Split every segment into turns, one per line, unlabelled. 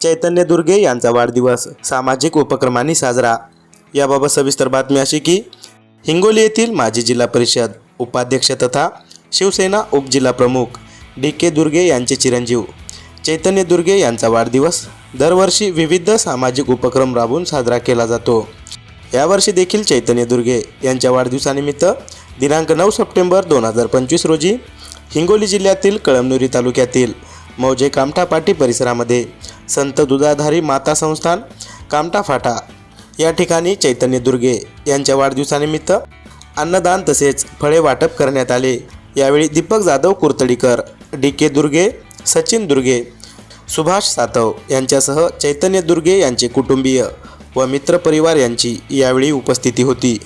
चैतन्य दुर्गे यांचा वाढदिवस सामाजिक उपक्रमांनी साजरा. याबाबत सविस्तर बातमी अशी की हिंगोली येथील माजी जिल्हा परिषद उपाध्यक्ष तथा शिवसेना उपजिल्हा प्रमुख डी के दुर्गे यांचे चिरंजीव. चैतन्य दुर्गे यांचा वाढदिवस दरवर्षी विविध सामाजिक उपक्रम राबवून साजरा केला जातो. यावर्षी देखील चैतन्य दुर्गे यांच्या वाढदिवसानिमित्त दिनांक नऊ सप्टेंबर दोन हजार पंचवीस रोजी हिंगोली जिल्ह्यातील कळमनुरी तालुक्यातील मौजे कामठा पाटी परिसरामध्ये. संत दुधाधारी माता संस्थान कामठा फाटा. या ठिकाणी चैतन्य दुर्गे यांच्या वाढदिवसानिमित्त अन्नदान तसेच फळे वाटप करण्यात आले. यावेळी दीपक जाधव कुर्तडीकर डी के दुर्गे सचिन दुर्गे सुभाष सातव यांच्यासह चैतन्य दुर्गे यांचे कुटुंबीय व मित्रपरिवार यांची यावेळी उपस्थिती होती.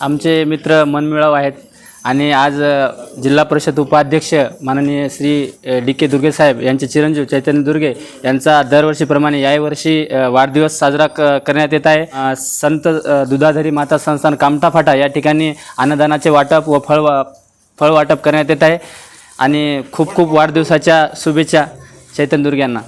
आमचे मित्र मनमिळाव आहेत. आणि आज जिल्हा परिषद उपाध्यक्ष माननीय श्री डी के दुर्गे साहेब यांचे चिरंजीव चैतन्य दुर्गे यांचा दरवर्षीप्रमाणे याही वर्षी वाढदिवस साजरा क करण्यात येत आहे. संत दुधाधरी माता संस्थान कामठा फाटा या ठिकाणी अन्नदानाचे वाटप व फळ वा फळ वाटप करण्यात येत आहे. आणि खूप खूप वाढदिवसाच्या शुभेच्छा चैतन्य दुर्गे यांना.